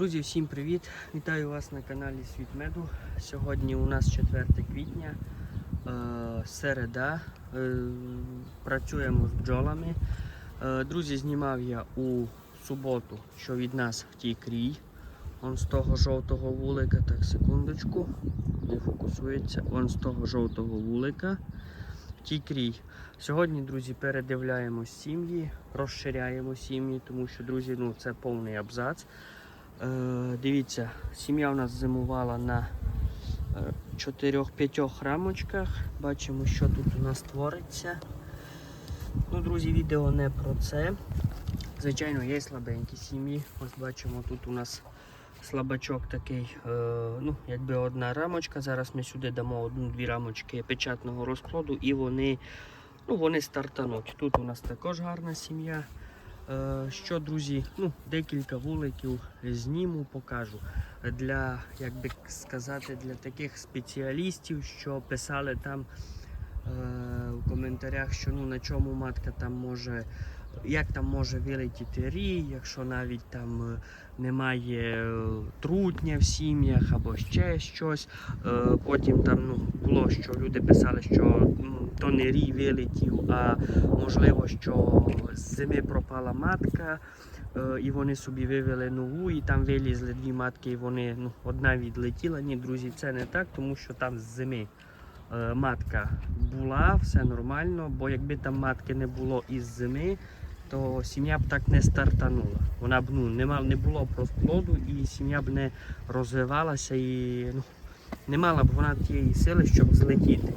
Друзі, всім привіт! Вітаю вас на каналі Світ Меду. Сьогодні у нас 4 квітня, е, середа. Е, працюємо з бджолами. Е, друзі, знімав я у суботу, що від нас втік рій. Он з того жовтого вулика, так, секундочку, не фокусується. Он з того жовтого вулика. Втік рій. Сьогодні, друзі, передивляємо сім'ї, розширяємо сім'ї, тому що, друзі, ну це повний абзац. Е, дивіться, сім'я у нас зимувала на 4-5 рамочках. Бачимо, що тут у нас твориться. Ну, друзі, відео не про це. Звичайно, є слабенькі сім'ї. Ось бачимо, тут у нас слабачок такий, е, ну, якби одна рамочка. Зараз ми сюди дамо одну-дві рамочки печатного розплоду і вони, ну, вони стартануть. Тут у нас також гарна сім'я. Е, Що, друзі, ну, декілька вуликів зніму, покажу. Для, як би сказати, для таких спеціалістів, що писали там е, в коментарях, що ну, на чому матка там може, як там може вилетіти рій, якщо навіть там е, немає е, трутня в сім'ях або ще щось. Е, Потім там ну, було, що люди писали, що ну, то не рій вилетів, а можливо, що з зими пропала матка, і вони собі вивели нову, і там вилізли дві матки, і вони ну, одна відлетіла. Ні, друзі, це не так, тому що там з зими матка була, все нормально, бо якби там матки не було із зими, то сім'я б так не стартанула. Вона б ну, не, мав, не було розплоду і сім'я б не розвивалася і ну, не мала б вона тієї сили, щоб злетіти.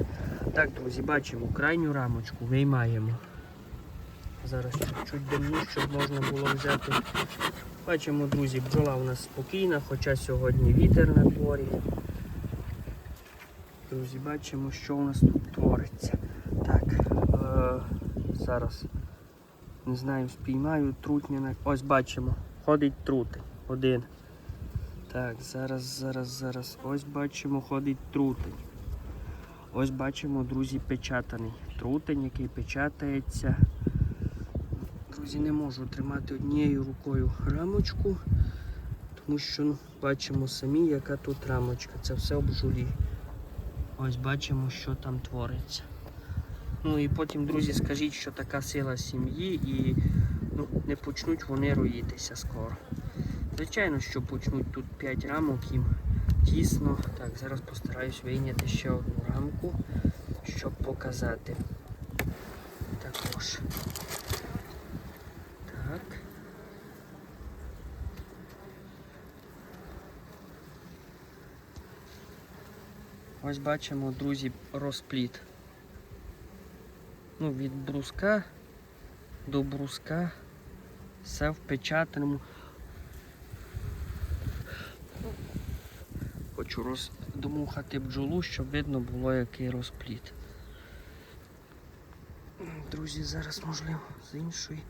Так, друзі, бачимо крайню рамочку, виймаємо. Зараз чуть-чуть димну, щоб можна було взяти. Бачимо, друзі, бджола у нас спокійна, хоча сьогодні вітер на дворі. Друзі, бачимо, що у нас тут твориться. Так, е- зараз не знаю, спіймаю трутня на. Ось бачимо, ходить трутень. Один. Так, зараз, зараз, зараз. Ось бачимо, ходить трутень. Ось бачимо, друзі, печатаний. Трутень, який печатається. Друзі, не можу тримати однією рукою рамочку, тому що ну, бачимо самі, яка тут рамочка. Це все обжулі. Ось бачимо, що там твориться. Ну і потім, друзі, скажіть, що така сила сім'ї і ну, не почнуть вони роїтися скоро. Звичайно, що почнуть тут 5 рамок їм тісно. Так, зараз постараюсь вийняти ще одну рамку, щоб показати. Також. Так. Ось бачимо, друзі, розпліт. Ну, від бруска до бруска. Все в. Хочу роздмухати бджолу, щоб видно було, який розпліт. Друзі, зараз можливо з іншої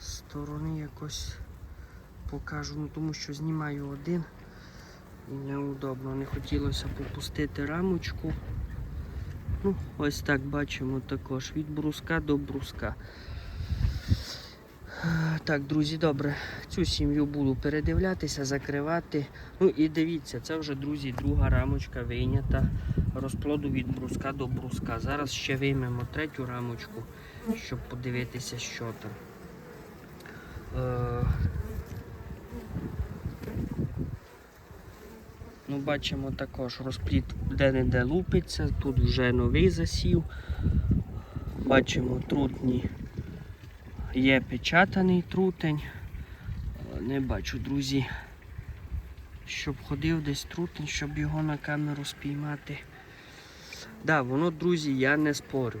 сторони якось покажу, ну тому що знімаю один і неудобно. Не хотілося попустити рамочку. Ну, ось так бачимо також від бруска до бруска. Так, друзі, добре, цю сім'ю буду передивлятися, закривати. Ну і дивіться, це вже, друзі, друга рамочка вийнята розплоду від бруска до бруска. Зараз ще виймемо третю рамочку, щоб подивитися, що там. Бачимо також розпліт де-не-де лупиться, тут вже новий засів. Бачимо трутні є печатаний трутень. Не бачу, друзі, щоб ходив десь трутень, щоб його на камеру спіймати. Да, воно, друзі, я не спорю.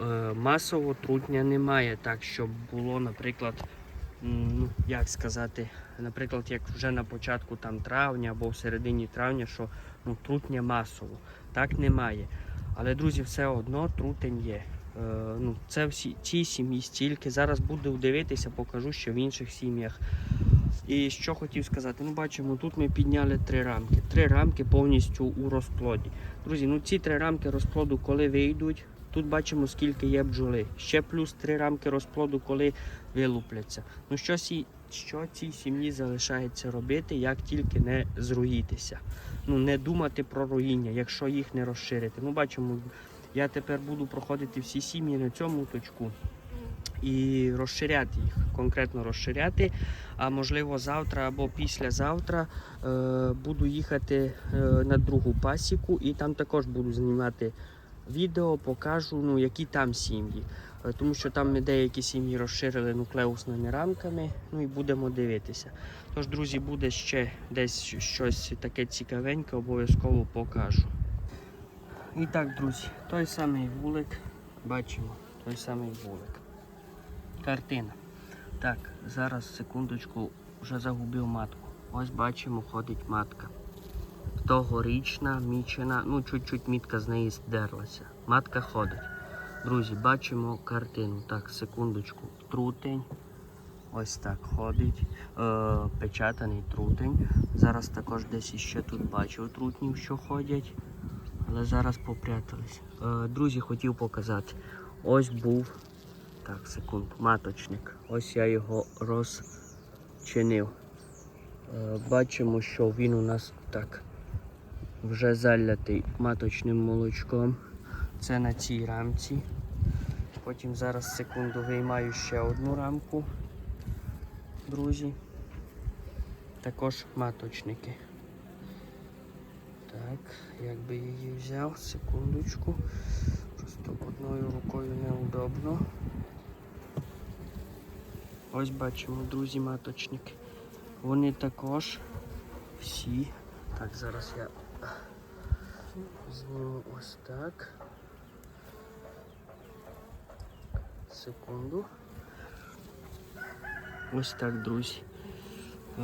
Е, масово трутня немає, так, щоб було, наприклад, ну, як сказати, наприклад, як вже на початку там травня або в середині травня, що ну, трутня масово. Так немає. Але, друзі, все одно трутень є. Е, ну, це всі ці сім'ї стільки. Зараз буду дивитися, покажу, що в інших сім'ях. І що хотів сказати, ну бачимо, тут ми підняли три рамки. Три рамки повністю у розплоді. Друзі, ну ці три рамки розплоду, коли вийдуть, тут бачимо, скільки є бджоли. Ще плюс три рамки розплоду, коли вилупляться. Ну що сі що цій сім'ї залишається робити, як тільки не зруїтися. Ну, не думати про руїння, якщо їх не розширити. Ну, бачимо, я тепер буду проходити всі сім'ї на цьому точку і розширяти їх, конкретно розширяти. А можливо, завтра або післязавтра е, буду їхати е, на другу пасіку і там також буду знімати відео, покажу, ну, які там сім'ї. Е, Тому що там ми деякі сім'ї розширили нуклеусними рамками, ну і будемо дивитися. Тож, друзі, буде ще десь щось таке цікавеньке, обов'язково покажу. І так, друзі, той самий вулик, бачимо, той самий вулик. Картина. Так, зараз секундочку, вже загубив матку. Ось бачимо, ходить матка. Тогорічна, мічена, ну чуть-чуть мітка з неї здерлася. Матка ходить. Друзі, бачимо картину. Так, секундочку. Трутень. Ось так ходить. Е, печатаний трутень. Зараз також десь іще тут бачив трутнів, що ходять. Але зараз попрятались. Е, друзі, хотів показати. Ось був. Так, секунду, маточник. Ось я його розчинив. Е, бачимо, що він у нас так вже залятий маточним молочком. Це на цій рамці. Потім зараз секунду виймаю ще одну рамку, друзі. Також маточники. Так, як би її взяв, секундочку. Просто одною рукою неудобно. Ось бачимо, друзі, маточники. Вони також всі. Так, зараз я зніму ось так. Секунду. Ось так, друзі. Е,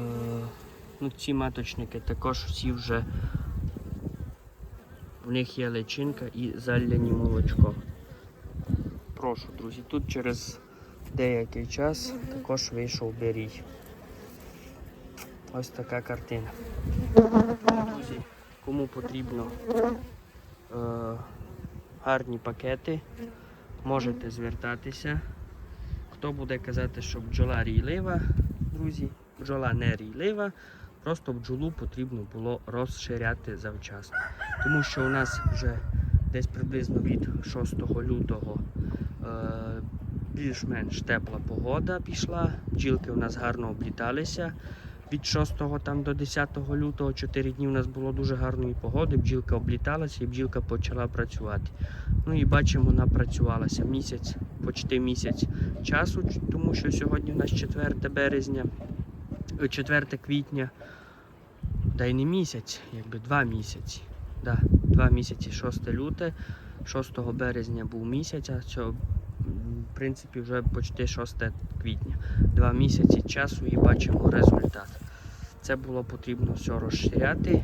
ну, ці маточники також всі вже в них є личинка і заляні молочко. Прошу, друзі, тут через деякий час також вийшов берій. Ось така картина. Кому потрібно е, гарні пакети, можете звертатися. Хто буде казати, що бджола рійлива, друзі, бджола не рійлива, просто бджолу потрібно було розширяти завчасно. Тому що у нас вже десь приблизно від 6 лютого е, більш-менш тепла погода пішла, бджілки у нас гарно обліталися. Від 6 там, до 10 лютого 4 дні у нас було дуже гарної погоди, бджілка обліталася і бджілка почала працювати. Ну і бачимо, вона працювалася місяць, почти місяць часу, тому що сьогодні у нас 4 березня, е, 4 квітня, та й не місяць, якби два місяці. Да, два місяці, 6 люте, 6 березня був місяць, а цього, в принципі, вже почти 6 квітня. Два місяці часу і бачимо результат. Це було потрібно все розширяти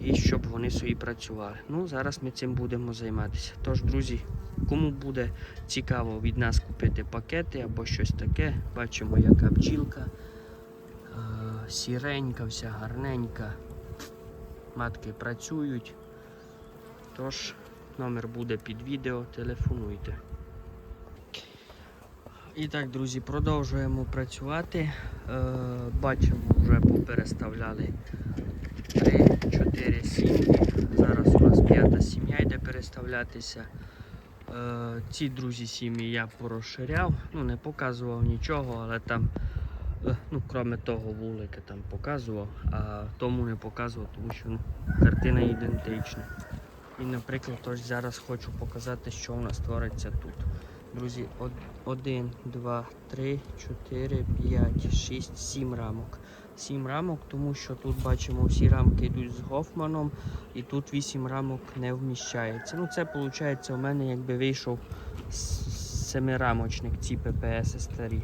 і щоб вони собі працювали. Ну, зараз ми цим будемо займатися. Тож, друзі, кому буде цікаво від нас купити пакети або щось таке, бачимо, яка бджілка. Е, Сіренька, вся гарненька. Матки працюють. Тож, номер буде під відео, телефонуйте. І так, друзі, продовжуємо працювати. Е, бачимо, вже попереставляли 3-4 сім'ї. Зараз у нас п'ята сім'я йде переставлятися. Е, ці друзі сім'ї я порозширяв, ну не показував нічого, але там, е, ну, крім того вулика там показував, а тому не показував, тому що ну, картина ідентична. І, наприклад, ось зараз хочу показати, що у нас твориться тут. Друзі, 1, 2, 3, 4, 5, 6, 7 рамок. 7 рамок, тому що тут бачимо всі рамки йдуть з Гофманом, і тут 8 рамок не вміщається. Ну, це виходить, у мене якби вийшов семирамочник, ці ППС старі.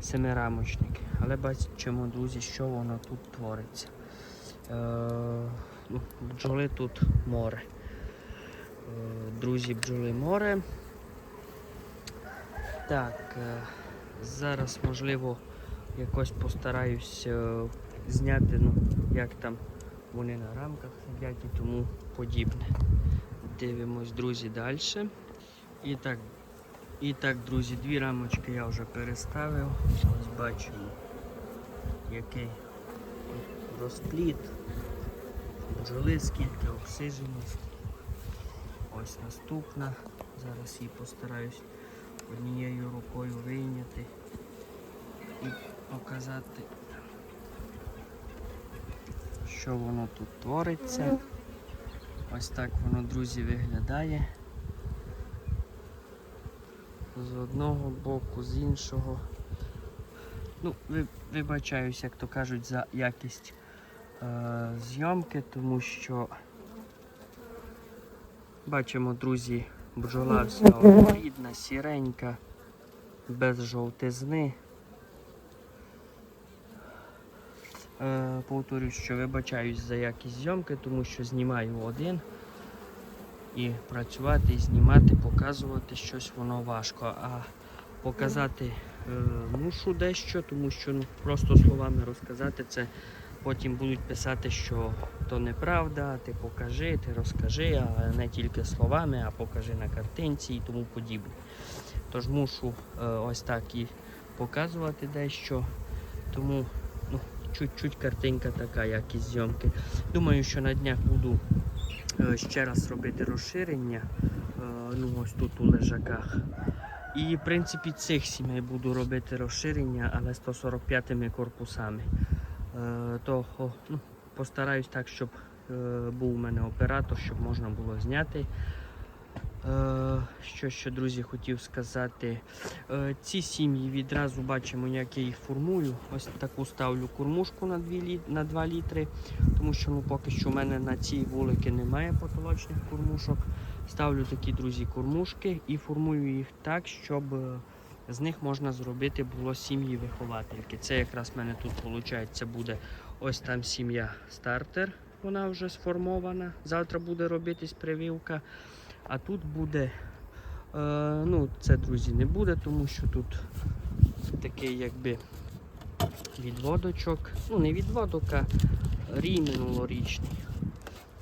Семирамочник. Але бачимо, друзі, що воно тут твориться. Е, ну, бджоли тут море. Е, друзі, бджоли море. Так, е, зараз можливо якось постараюсь е, зняти, ну, як там вони на рамках сидять і тому подібне. Дивимось, друзі, далі. І так, і так, друзі, дві рамочки я вже переставив. Ось бачимо. який розпліт, бджоли, скільки обсиженість. Ось наступна. Зараз її постараюсь однією рукою вийняти і показати, що воно тут твориться. Ось так воно, друзі, виглядає. З одного боку, з іншого. Ну, ви- вибачаюсь, як то кажуть, за якість е, зйомки, тому що бачимо, друзі, бджола вся однорідна, сіренька, без жовтизни. Е, повторюсь, що вибачаюсь за якість зйомки, тому що знімаю один. І працювати, і знімати, показувати щось воно важко. А показати е, мушу дещо, тому що ну, просто словами розказати це потім будуть писати, що то неправда, ти покажи, ти розкажи, а не тільки словами, а покажи на картинці і тому подібне. Тож мушу е, ось так і показувати дещо. Тому ну, чуть-чуть картинка така, як і зйомки. Думаю, що на днях буду е, ще раз робити розширення. е, Ну, ось тут у лежаках. І в принципі цих сімей буду робити розширення, але 145 корпусами. Е, То ну, постараюсь так, щоб е, був у мене оператор, щоб можна було зняти. Е, Що ще, друзі, хотів сказати. Ці сім'ї відразу бачимо, як я їх формую. Ось таку ставлю кормушку на 2, літ, на 2 літри, тому що ну, поки що в мене на ці вулики немає потолочних кормушок. Ставлю такі, друзі, кормушки і формую їх так, щоб з них можна зробити було сім'ї виховательки. Це якраз в мене тут виходить буде ось там сім'я стартер, вона вже сформована. Завтра буде робитись прививка. А тут буде, е, ну це, друзі, не буде, тому що тут такий якби відводочок. Ну, не відводок, а рій минулорічний.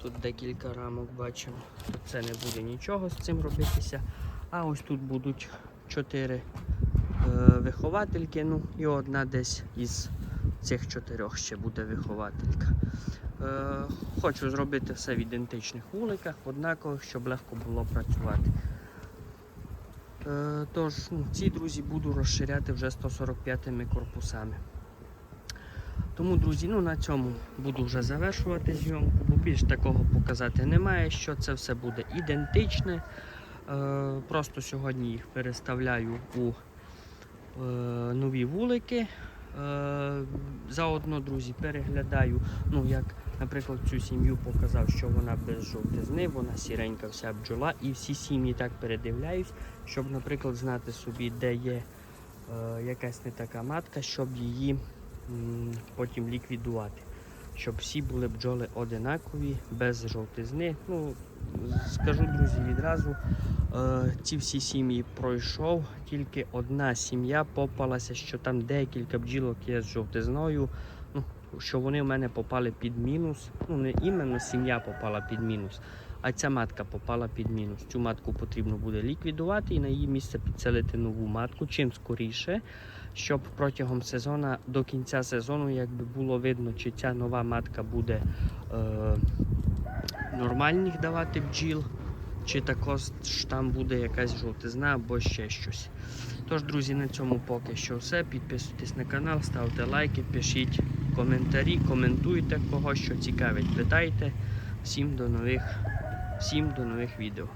Тут декілька рамок бачимо. Це не буде нічого з цим робитися. А ось тут будуть чотири е, виховательки, ну і одна десь із цих чотирьох ще буде вихователька. Е, хочу зробити все в ідентичних вуликах, однакових, щоб легко було працювати. Е, тож, ну, ці друзі буду розширяти вже 145 корпусами. Тому, друзі, ну на цьому буду вже завершувати зйомку, бо більш такого показати немає, що це все буде ідентичне. Е, просто сьогодні їх переставляю у е, нові вулики. Е, заодно, друзі, переглядаю, ну як, наприклад, цю сім'ю показав, що вона без жовтизни, вона сіренька вся бджола, і всі сім'ї так передивляюсь, щоб, наприклад, знати собі, де є е, якась не така матка, щоб її м, потім ліквідувати. Щоб всі були бджоли одинакові, без жовтизни. Ну, скажу, друзі, відразу, ці всі сім'ї пройшов, тільки одна сім'я попалася, що там декілька бджілок є з жовтизною. Ну, що вони в мене попали під мінус. Ну, не іменно сім'я попала під мінус, а ця матка попала під мінус. Цю матку потрібно буде ліквідувати і на її місце підселити нову матку чим скоріше, щоб протягом сезону, до кінця сезону, якби було видно, чи ця нова матка буде е, нормальних давати бджіл, чи також там буде якась жовтизна або ще щось. Тож, друзі, на цьому поки що все. Підписуйтесь на канал, ставте лайки, пишіть коментарі, коментуйте кого що цікавить, питайте. Всім до нових, всім до нових відео.